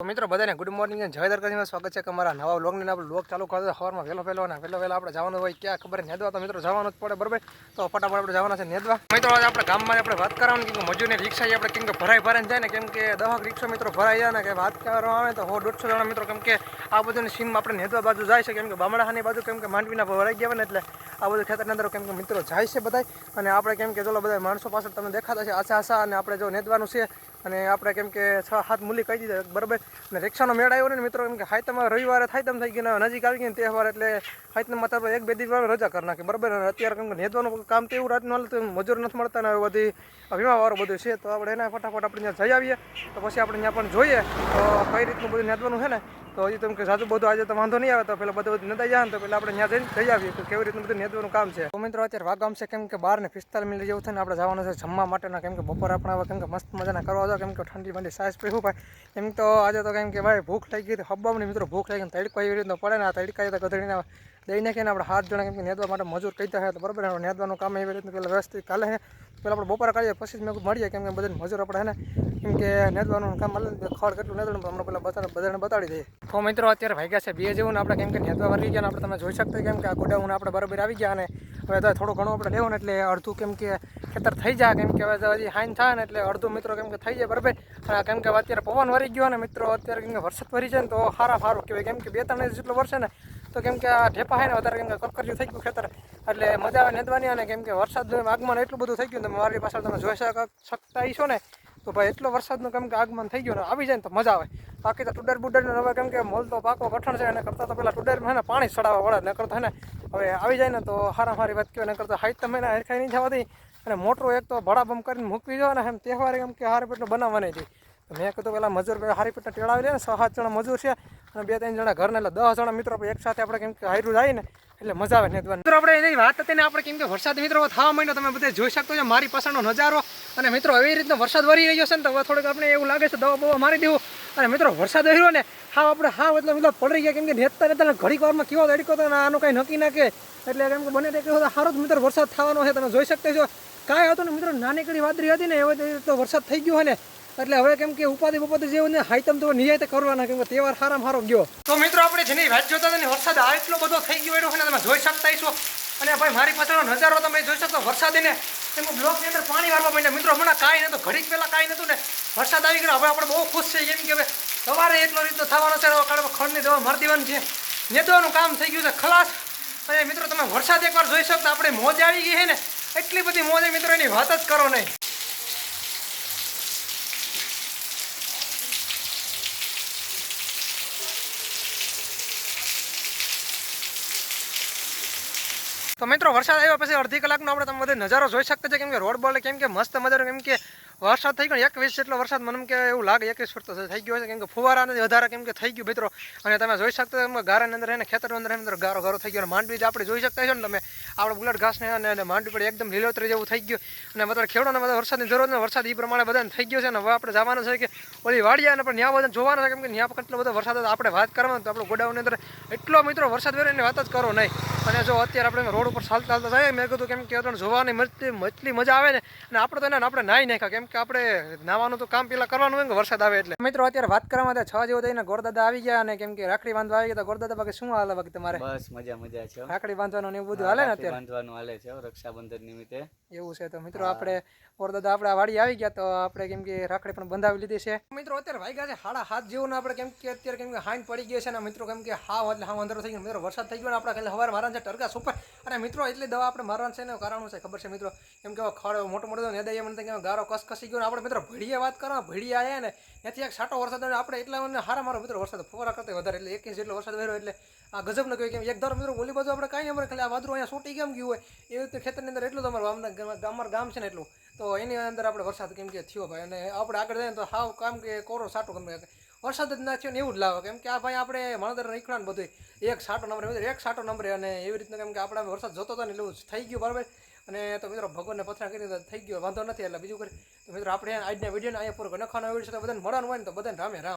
તો મિત્રો, બધાને ગુડ મોર્નિંગ અને જય દરકારીમાં સ્વાગત છે કે અમારા નવા વ્લોગને આપણે વ્લોગ ચાલુ કરતા સવારમાં વહેલો વહેલો અને વહેલો વહેલો આપણે જવાનું હોય ક્યાં ખબર નેદવા તો મિત્રો જવાનું જ પડે, બરાબર? તો ફટાફટ આપણે જવાના છે નેદવા. મિત્રો, આજે આપણે ગામમાં આપણે વાત કરવાની કે મજૂરની રિક્ષા આપણે કેમ કે ભરાઈ ભરાઈને જાય ને, કેમ કે દહક રિક્ષા મિત્રો ભરાઈ જાય ને, કે વાત કરવા આવે તો હો, દોઢસો જણા મિત્રો કેમ કે આ બધું સીનમાં આપણે નેદવા બાજુ જાય છે. કેમ કે બામણાની બાજુ કેમ કે માંડવીના ભરાઈ ગયા ને એટલે આ બધું ખેતરની અંદર કેમ કે મિત્રો જાય છે બધા અને આપણે કેમ કે ચલો બધા માણસો પાછળ તમને દેખાતા છે આશા આશા અને આપણે જો નેદવાનું છે અને આપણે કેમ કે છ હાથ મૂલી કહી દીધા, બરાબર? અને રિક્ષાનો મેળ આવ્યો ને મિત્રો, કેમ કે હાઈતમાં રવિવારે થાયતમ થઈ ગયું નજીક આવી ને તહેવાર એટલે હાઈતમાં આપણે એક બે દિવસ રજા કરી નાખી, બરાબર? અને અત્યારે કેમ કે નેદવાનું કામ તો એવું રાતનું હાલ, તો મજૂર નથી મળતા ને બધી વીમાવાળું બધું છે. તો આપણે એના ફટાફટ આપણે ત્યાં જઈ આવીએ, તો પછી આપણે ત્યાં પણ જોઈએ, તો કઈ રીતનું બધું નેદવાનું છે ને તો હજી તમે સાચું બધું આજે તો વાંધો નહીં આવે, તો પેલા બધું નદાઈ જાય તો પેલા આપણે ત્યાં જઈને થઈ આવીએ. તો કેવી રીતનું બધું નેદવાનું કામ છે? તો મિત્રો અત્યારે વાગામ છે કેમ કે બાર ને પિસ્તાલીસ મિનિટ જેવું થઈને આપણે જવાનું છે જમવા માટેના, કેમ કે બપોર આપણે આવે, કેમ કે મસ્ત મજાના કરવા દો કેમ કે ઠંડી ઠંડી સાઈઝ પીવું ભાઈ? એમ તો આજે તો કેમ કે ભાઈ ભૂખ લાગી ગઈ હબ્બામાં મિત્રો ભૂખ લાગી તડકો એવી રીતનો પડે ને આ તડકા તો ગધડીને દઈ નાખીને આપણે હાથ જણા કેમ કે નેદવા માટે મજૂર કહીતા હોય તો બરાબર નેદવાનું કામ એવી રીતનું પેલા વ્યવસ્થિત છે. પેલા આપણે બપોરે કરીએ પછી જ મેં મળીએ કેમ કે બધાને મજૂર આપણે ને કેમ કે નેદવાનું કામ મળે ખડ કેટલું નેદવાનું હમણાં પેલા બતાડે બધાને બતાડી દઈએ તો મિત્રો અત્યારે ભાગ્યા છે બે જેવું ને આપણે કેમ કે નેદવા વળી ગયા આપણે તમે જોઈ શકતા કેમ કે આ ગોડાઉન આપણે બરાબર આવી ગયા અને હવે તો થોડું ઘણું આપણે લેવું ને એટલે અડધું કેમ કે ખેતર થઈ જાય કેમ કે હવે હજી હાઈન થાય ને એટલે અડધું મિત્રો કેમ કે થઈ જાય બરાબર કેમ કે અત્યારે પવન વરી ગયો ને મિત્રો અત્યારે કેમ કે વરસાદ વરી જાય ને તો સારા સારું કહેવાય કેમ કે બે ત્રણ જેટલો વરસે ને તો કેમ કે આ ઢેપા હે ને વધારે કેમ કે કપકરિયું થઈ ગયું ખેતર. એટલે મજા આવે નેદવાની અને કેમ કે વરસાદ આગમન એટલું બધું થઈ ગયું તમે મારી પાછળ તમે જોઈ શક- શકતા છો ને, તો ભાઈ એટલો વરસાદનું કેમ કે આગમન થઈ ગયું ને આવી જાય ને તો મજા આવે. બાકી તો ટુડર બુડરને હવે કેમ કે મોલ તો પાકો કઠણ છે અને કરતાં તો પેલા ટુડરમાં ને પાણી ચડાવવા વળે ને કરતા ને હવે આવી જાય ને તો હારા મારી વાત કહેવાય ને કરતા હાઈટ તમે હેરખાઈ નહીં જવાથી અને મોટરો એક તો ભડાબમ કરીને મૂકવી જો ને એમ તહેવાર એમ કે હારે પેટલું બનાવવાની તો મેં કીધું પેલા મજૂર હારી પેટને ટેળાવી લે ને છ સાત જણા મજૂર છે અને બે ત્રણ જણા ઘરને. એટલે દસ જણા મિત્રો એક સાથે આપણે કેમ કે હાર્યું જાય ને, એટલે મજા આવે ને મિત્રો, આપણે એની વાત હતી ને, આપણે કેમ કે વરસાદ મિત્રો થવા માંડ્યો, તમે બધે જોઈ શકતો છો મારી પાસેનો નજારો. અને મિત્રો એવી રીતનો વરસાદ વરી રહ્યો છે ને, તો હવે થોડુંક આપણે એવું લાગે છે, દવા બવા મારી દેવું. અને મિત્રો, વરસાદ રહ્યો ને હા આપણે હા એટલે મતલબ પડી ગયા, કેમ કે નેતા નેતા ઘડીક વારમાં કેવો તડકો તો આનું કંઈ નક્કી ના એટલે કેમ કે બને તે કેવો સારો જ મિત્રો વરસાદ થવાનો છે, તમે જોઈ શકતા છો. કાંઈ હતું ને, મિત્રો નાની કડી વાદળી હતી ને, એવો તો વરસાદ થઈ ગયો હોય ને એટલે હવે કેમ કે ઉપાધિ ઉપાધિ જેવું ને હાઈતમ તો નિયાય કરવાના, કેમ કે તહેવાર સારામાં સારો ગયો. તો મિત્રો, આપણે જેની વાત જોતા હતા વરસાદ આ એટલો બધો થઈ ગયો એનો તમે જોઈ શકતા છો અને ભાઈ, મારી પાછળનો નજારો તમે જોઈ શકો, વરસાદીને એમાં બ્લોકની અંદર પાણી વાળવા માંડ્યા. મિત્રો, હમણાં કાંઈ નતું ઘડીક પહેલાં કાંઈ નતું ને, વરસાદ આવી ગયો હવે આપણે બહુ ખુશ છે એમ કે હવે સવારે એટલો રીતનો થવાનો છે કાલે દવા મારી દેવાની છે. નેતવાનું કામ થઈ ગયું છે, ખલાસ. અને મિત્રો, તમે વરસાદ એકવાર જોઈ શકતા આપણે મોજ આવી ગઈ છે ને. એટલી બધી મોજ મિત્રો, એની વાત જ કરો નહીં. તો મિત્રો, વરસાદ આવ્યા પછી અડધી કલાકનો આપણે તમે બધે નજારો જોઈ શકતા છે કેમ કે રોડ બોલે કેમ કે મસ્ત મજાનો, કેમ કે વરસાદ થઈ ગયો એકવીસ જેટલો વરસાદ, મને કે એવું લાગે એકવીસ ફૂટ તો થઈ ગયો છે કેમ કે ફુવારાને વધારે કેમ કે થઈ ગયું મિત્રો. અને તમે જોઈ શકતા એમ ગારાની અંદર એને ખેતરની અંદર અંદર ગારો ગારો થઈ ગયો. અને માંડવી જે આપણે જોઈ શકતા છો ને તમે, આપણે બુલેટ ઘાસને અને અને માંડવી પર એકદમ લીલોતરી જેવું થઈ ગયું. અને મતલબ ખેડૂતોને બધા વરસાદની જરૂર ને, વરસાદ એ પ્રમાણે બધાને થઈ ગયો છે. અને હવે આપણે જવાનું છે કે ઓલી વાડિયા પણ ત્યાં બધા જોવાનું છે. કેમ કે ત્યાં કેટલો બધો વરસાદ આપણે વાત કરવાનું તો આપણું ગોડાઉનની અંદર એટલો મિત્રો વરસાદ વેરો એની વાત જ કરો નહીં. અને જો અત્યારે આપણે રોડ ઉપર ચાલતા ચાલતા જાય મેં કીધું કેમ કે અત્યારે જોવાની મચલી મચલી મજા આવે ને. અને આપણે તો એને આપણે નાહી નાખ્યા. કેમ કે આપણે નાવાનું તો કામ પેલા કરવાનું હોય કે વરસાદ આવે એટલે. મિત્રો અત્યારે વાત કરવામાં તો છ જેવું થઈને ગોરદાદા આવી ગયા અને કેમ કે રાખડી બાંધવા આવી ગયા ગોરદાદા બાકી શું હાલ બાકી તમારે? બસ મજા મજા છે રાખડી બાંધવાનું ને એવું બધું હાલે ને અત્યારે? બાંધવાનું હાલે છે રક્ષાબંધન નિમિત્તે. એવું છે તો મિત્રો આપણે વરદાદા આપણે વાડી આવી ગયા તો આપણે કેમ કે રાખડી પણ બંધાવી લીધી છે. મિત્રો અત્યારે વાગ્યા છે હાડા હાથ જેવું આપણે કેમ કે અત્યારે કેમ કે હાઈન પડી ગયો છે અને મિત્રો કેમ કે હાવ એટલે હાવ અંધારો થઈ ગયો મિત્રો વરસાદ થઈ ગયો ને આપણે કાલે હવાર મારવાનું છે ટરકા સુપર અને મિત્રો એટલી દવા આપણે મારવાનું છે ને એનું કારણ છે ખબર છે મિત્રો? કેમ કે ખડો મોટો મોટો નેદાઈએ મને કે ગારો કસ કસી ગયો આપણે મિત્રો ભડીએ વાત કરવા ભડીએ આવ્યા ને ત્યાંથી એક સાટો વરસાદ. આપણે એટલા મને હારા મારો મિત્રો વરસાદ ફોરા કરતા વધારે એટલે એક ઇંચ જેટલો વરસાદ વહેરો એટલે આ ગજબ ન કહેવાય કેમ, એક ધારો મિત્રો ઓલી બાજુ આપણે કાંઈ અમારે ખાલી આ વાદરું અહીંયા સોટી કેમ ગયું હોય? એવી રીતે ખેતરની અંદર એટલું તમારું ગામના ગામ- અમારું ગામ છે ને એટલું. તો એની અંદર આપણે વરસાદ કેમ કે થયો ભાઈ, અને આપણે આગળ જઈએ તો હાવ કામ કે કોરો સાટો ગમે વરસાદ જ ના થયો ને એવું જ લાવે કેમ કે આ ભાઈ આપણે માણદર નીકળ્યા ને બધું એક સાટો નંબર એક સાટો નંબરે, અને એવી રીતના કેમ કે આપણે વરસાદ જોતો હતો ને એટલું થઈ ગયું બરાબર. અને તો મિત્રો ભગવાનને પથરા કરી થઈ ગયો, વાંધો નથી એટલે બીજું કરી તો મિત્રો, આપણે આજના વિડીયોને અહીંયા પૂરો નખાનો વીડિયો છે, તો બધાને મળવાનું હોય ને તો બધાને રામે રામ.